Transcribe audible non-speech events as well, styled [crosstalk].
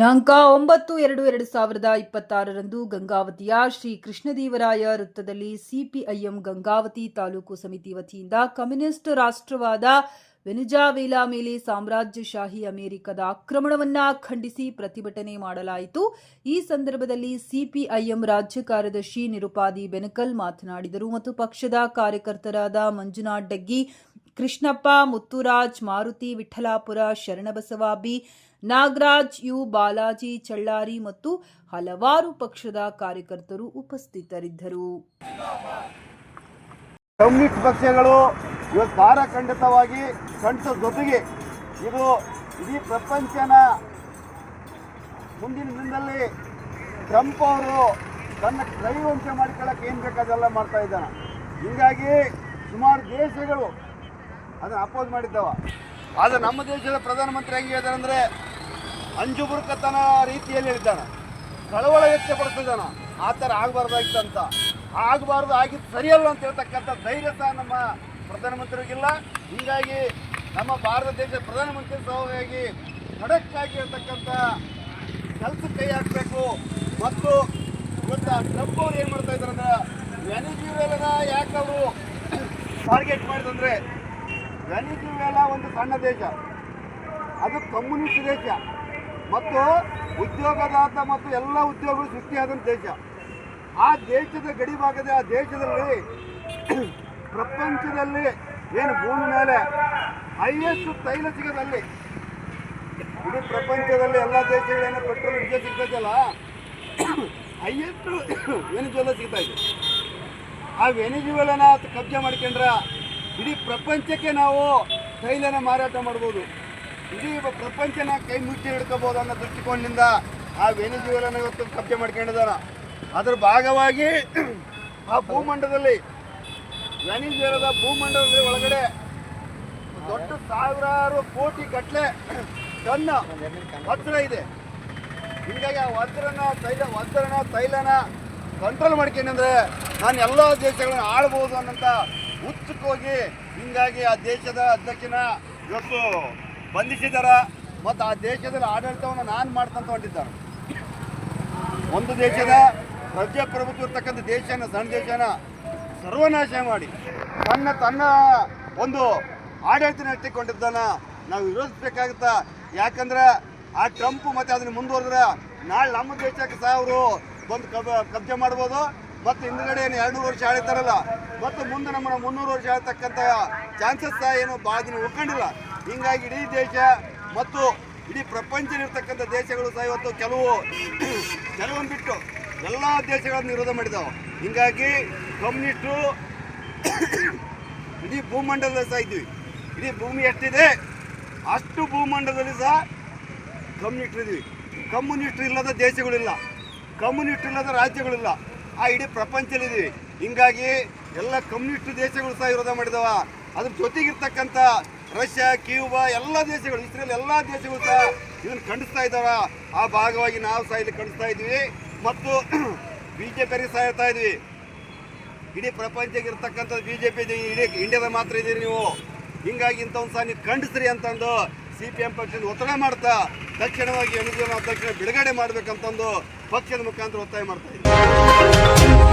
ದಿನಾಂಕ ಒಂಬತ್ತು ಎರಡು ಎರಡು ಸಾವಿರದ ಇಪ್ಪತ್ತಾರರಂದು ಗಂಗಾವತಿಯ ಶ್ರೀ ಕೃಷ್ಣದೇವರಾಯ ವೃತ್ತದಲ್ಲಿ ಸಿಪಿಐಎಂ ಗಂಗಾವತಿ ತಾಲೂಕು ಸಮಿತಿ ವತಿಯಿಂದ ಕಮ್ಯುನಿಸ್ಟ್ ರಾಷ್ಟ್ರವಾದ ವೆನಿಜಾವೇಲಾ ಮೇಲೆ ಸಾಮ್ರಾಜ್ಯಶಾಹಿ ಅಮೆರಿಕದ ಆಕ್ರಮಣವನ್ನ ಖಂಡಿಸಿ ಪ್ರತಿಭಟನೆ ಮಾಡಲಾಯಿತು. ಈ ಸಂದರ್ಭದಲ್ಲಿ ಸಿಪಿಐಎಂ ರಾಜ್ಯ ಕಾರ್ಯದರ್ಶಿ ನಿರುಪಾದಿ ಬೆನಕಲ್ ಮಾತನಾಡಿದರು ಮತ್ತು ಪಕ್ಷದ ಕಾರ್ಯಕರ್ತರಾದ ಮಂಜುನಾಥ್ ಡಗ್ಗಿ ಕೃಷ್ಣಪ್ಪ, ಮುತ್ತುರಾಜ್, ಮಾರುತಿ ವಿಠಲಾಪುರ ಶರಣಬಸವಾಬಿ, ನಾಗರಾಜ್, ಯು ಬಾಲಾಜಿ, ಚಳ್ಳಾರಿ ಮತ್ತು ಹಲವಾರು ಪಕ್ಷದ ಕಾರ್ಯಕರ್ತರು ಉಪಸ್ಥಿತರಿದ್ದರು. ಕಮ್ಯುನಿಸ್ಟ್ ಪಕ್ಷಗಳು ಇವತ್ತು ಖಂಡಿತವಾಗಿ ಕಂಡ ಜೊತೆಗೆ ಇದು ಇಡೀ ಪ್ರಪಂಚನ ಮುಂದಿನ ದಿನದಲ್ಲಿ ಟ್ರಂಪ್ ಅವರು ತನ್ನ ಕೈವಂಶ ಮಾಡ್ಕೊಳ್ಳೋಕೆ ಏನು ಬೇಕಾದೆಲ್ಲ ಮಾಡ್ತಾ ಇದ್ದಾನೆ. ಹೀಗಾಗಿ ಸುಮಾರು ದೇಶಗಳು ಅದನ್ನು ಅಪೋಸ್ ಮಾಡಿದ್ದವ. ಆದರೆ ನಮ್ಮ ದೇಶದ ಪ್ರಧಾನಮಂತ್ರಿ ಹೆಂಗೆ ಹೇಳಿದಾರೆ ಅಂದರೆ ಅಂಜುಬುರ್ಕತನ ರೀತಿಯಲ್ಲಿ ಹೇಳಿದ್ದಾನೆ. ಕಳವಳ ವ್ಯಕ್ತಪಡಿಸಿದಾನ ಆ ಥರ ಆಗಬಾರ್ದಾಗಿತ್ತಂತ ಆಗಬಾರ್ದು ಆಗಿದ್ದು ಸರಿಯಲ್ಲ ಅಂತ ಹೇಳ್ತಕ್ಕಂಥ ಧೈರ್ಯ ನಮ್ಮ ಪ್ರಧಾನಮಂತ್ರಿಗಿಲ್ಲ ಹೀಗಾಗಿ ನಮ್ಮ ಭಾರತ ದೇಶದ ಪ್ರಧಾನಮಂತ್ರಿ ಸಹವಾಗಿ ಖಡಕ್ಕಾಗಿ ಇರ್ತಕ್ಕಂಥ ಕೆಲಸ ಕೈ ಹಾಕಬೇಕು. ಮತ್ತು ಇವತ್ತು ಟ್ರಂಪ್ ಅವ್ರು ಏನು ಮಾಡ್ತಾ ಇದ್ದಾರೆ ಅಂದ್ರೆ ವೆನಿಜುವೆಲನ ಯಾಕೆ ಅವರು ಟಾರ್ಗೆಟ್ ಮಾಡಿದಂದ್ರೆ ವೆನಿಜುವೆಲಾ ಒಂದು ಸಣ್ಣ ದೇಶ. ಅದು ಕಮ್ಯುನಿಸ್ಟ್ ದೇಶ. ಮತ್ತು ಉದ್ಯೋಗದಾತ ಮತ್ತು ಎಲ್ಲ ಉದ್ಯೋಗಗಳು ಸೃಷ್ಟಿಯಾದಂಥ ದೇಶ. ಆ ದೇಶದ ಗಡಿ ಭಾಗದ, ಆ ದೇಶದಲ್ಲಿ [coughs] ಪ್ರಪಂಚದಲ್ಲಿ ಏನು ಭೂಮಿ ಮೇಲೆ ಹೈಯೆಸ್ಟ್ ತೈಲ ಸಿಗೋದಲ್ಲಿ ಇಡೀ ಪ್ರಪಂಚದಲ್ಲಿ ಎಲ್ಲ ದೇಶಗಳೇನು ಪೆಟ್ರೋಲ್ ವಿಜಯ ಸಿಗ್ತದಲ್ಲ [coughs] ಹೈಯೆಸ್ಟ್ [coughs] ವೆನಿಜುವೆಲ ಸಿಗ್ತಾ ಆ ವೆನಿಜುವೆಲನ ಕಬ್ಜೆ ಮಾಡ್ಕೊಂಡ್ರ ಇಡೀ ಪ್ರಪಂಚಕ್ಕೆ ನಾವು ತೈಲನ ಮಾರಾಟ ಮಾಡ್ಬೋದು. ಇಡೀ ಪ್ರಪಂಚನ ಕೈ ಮುಚ್ಚಿ ಹಿಡ್ಕೋಬೋದು ಅನ್ನೋ ದೃಷ್ಟಿಕೋನದಿಂದ ಆ ವೆನಿಜುವೆಲನ ಇವತ್ತು ಕಬ್ಜೆ ಮಾಡ್ಕೊಂಡಿದ್ದಾರೆ. ಅದ್ರ ಭಾಗವಾಗಿ ಆ ಭೂಮಂಡಲದಲ್ಲಿ, ವೆನಿಜುವೆಲದ ಭೂಮಂಡಲದ ಒಳಗಡೆ ದೊಡ್ಡ ಸಾವಿರಾರು ಕೋಟಿ ಗಟ್ಟಲೆ ಟನ್ನ ವಜ್ರ ಇದೆ. ಹೀಗಾಗಿ ಆ ವಜ್ರನ ತೈಲ, ವಜ್ರನ ತೈಲನ ಕಂಟ್ರೋಲ್ ಮಾಡ್ಕೊಂಡ್ರೆ ನಾನು ಎಲ್ಲ ದೇಶಗಳನ್ನ ಆಳ್ಬೋದು ಅನ್ನೋಂಥ ಹುಚ್ಚಕ್ಕೋಗಿ ಹಿಂಗಾಗಿ ಆ ದೇಶದ ಅಧ್ಯಕ್ಷನ ಇವತ್ತು ಬಂಧಿಸಿದಾರ ಮತ್ತು ಆ ದೇಶದಲ್ಲಿ ಆಡಳಿತವನ್ನು ನಾನು ಮಾಡ್ತಂತ ಹೊಂಟಿದ್ದಾನೆ ಒಂದು ದೇಶದ ಪ್ರಜಾಪ್ರಭುತ್ವ ಇರ್ತಕ್ಕಂಥ ದೇಶನ, ಸಣ್ಣ ದೇಶನ ಸರ್ವನಾಶ ಮಾಡಿ, ತನ್ನ ತನ್ನ ಒಂದು ಆಡಳಿತ ನಡೆಸಿಕೊಂಡಿದ್ದಾನ ನಾವು ವಿರೋಧಿಸಬೇಕಾಗುತ್ತ. ಯಾಕಂದ್ರೆ ಆ ಟ್ರಂಪ್ ಮತ್ತೆ ಅದನ್ನ ಮುಂದುವರೆದ್ರೆ ನಾಳೆ ನಮ್ಮ ದೇಶಕ್ಕೆ ಸಹ ಅವರು ಬಂದು ಕಬ್, ಕಬ್ಜೆ ಮಾಡ್ಬೋದು. ಮತ್ತು ಹಿಂದ್ಗಡೆ ಏನು ಎರಡು ವರ್ಷ ಆಳಿತಾರಲ್ಲ, ಮತ್ತು ಮುಂದೆ ನಮ್ಮನ್ನ ಮುನ್ನೂರು ವರ್ಷ ಆಳ್ತಕ್ಕಂಥ ಚಾನ್ಸಸ್ ಸಹ ಏನು ಭಾಳ ದಿನ ಉಳ್ಕೊಂಡಿಲ್ಲ. ಹಿಂಗಾಗಿ ಇಡೀ ದೇಶ ಮತ್ತು ಇಡೀ ಪ್ರಪಂಚದಲ್ಲಿರ್ತಕ್ಕಂಥ ದೇಶಗಳು ಸಹ ಇವತ್ತು ಕೆಲವು [clears throat] ಕೆಲವೊಂದು ಬಿಟ್ಟು ಎಲ್ಲ ದೇಶಗಳನ್ನು ವಿರೋಧ ಮಾಡಿದಾವೆ. ಹಿಂಗಾಗಿ ಕಮ್ಯುನಿಸ್ಟು [clears throat] ಇಡೀ ಭೂಮಂಡಲದಲ್ಲಿ ಸಹ ಇದ್ವಿ ಇಡೀ ಭೂಮಿ ಎಷ್ಟಿದೆ, ಅಷ್ಟು ಭೂಮಂಡಲದಲ್ಲಿ ಸಹ ಕಮ್ಯುನಿಸ್ಟ್ ಇದ್ದೀವಿ. ಕಮ್ಯುನಿಸ್ಟ್ ಇಲ್ಲದ ದೇಶಗಳಿಲ್ಲ. ಕಮ್ಯುನಿಸ್ಟ್ ಇಲ್ಲದ ರಾಜ್ಯಗಳಿಲ್ಲ. ಆ ಇಡೀ ಪ್ರಪಂಚದಲ್ಲಿದ್ದೀವಿ. ಹಿಂಗಾಗಿ ಎಲ್ಲ ಕಮ್ಯುನಿಸ್ಟ್ ದೇಶಗಳು ಸಹ ವಿರೋಧ ಮಾಡಿದವ. ಅದ್ರ ಜೊತೆಗಿರ್ತಕ್ಕಂಥ ರಷ್ಯಾ, ಕ್ಯೂಬಾ, ಎಲ್ಲ ದೇಶಗಳು, ಇಸ್ರೇಲ್ ಎಲ್ಲ ದೇಶಗಳು ಸಹ ಇದನ್ನು ಖಂಡಿಸ್ತಾ ಇದ್ದಾವ. ಆ ಭಾಗವಾಗಿ ನಾವು ಸಹ ಇಲ್ಲಿ ಖಂಡಿಸ್ತಾ ಇದ್ವಿ ಮತ್ತು ಬಿ ಜೆ ಪಿ ಸಹ ಹೇಳ್ತಾ ಇದ್ವಿ ಇಡೀ ಪ್ರಪಂಚಕ್ಕೆ ಇರ್ತಕ್ಕಂಥದ್ದು ಬಿ ಜೆ ಪಿ ಇಡೀ ಇಂಡಿಯಾದ ಮಾತ್ರ ಇದ್ದೀರಿ ನೀವು. ಹಿಂಗಾಗಿ ಇಂಥವ್ನು ಸಹ ನೀವು ಖಂಡಿಸ್ರಿ ಅಂತಂದು ಸಿ ಪಿ ಎಂ ಪಕ್ಷದ ಒತ್ತಡ ಮಾಡ್ತಾ, ತಕ್ಷಣವಾಗಿ ಅನುದಾನ ತಕ್ಷಣ ಬಿಡುಗಡೆ ಮಾಡ್ಬೇಕಂತಂದು ಪಕ್ಷದ ಮುಖಾಂತರ ಒತ್ತಾಯ ಮಾಡ್ತಾ ಇದ್ದೀವಿ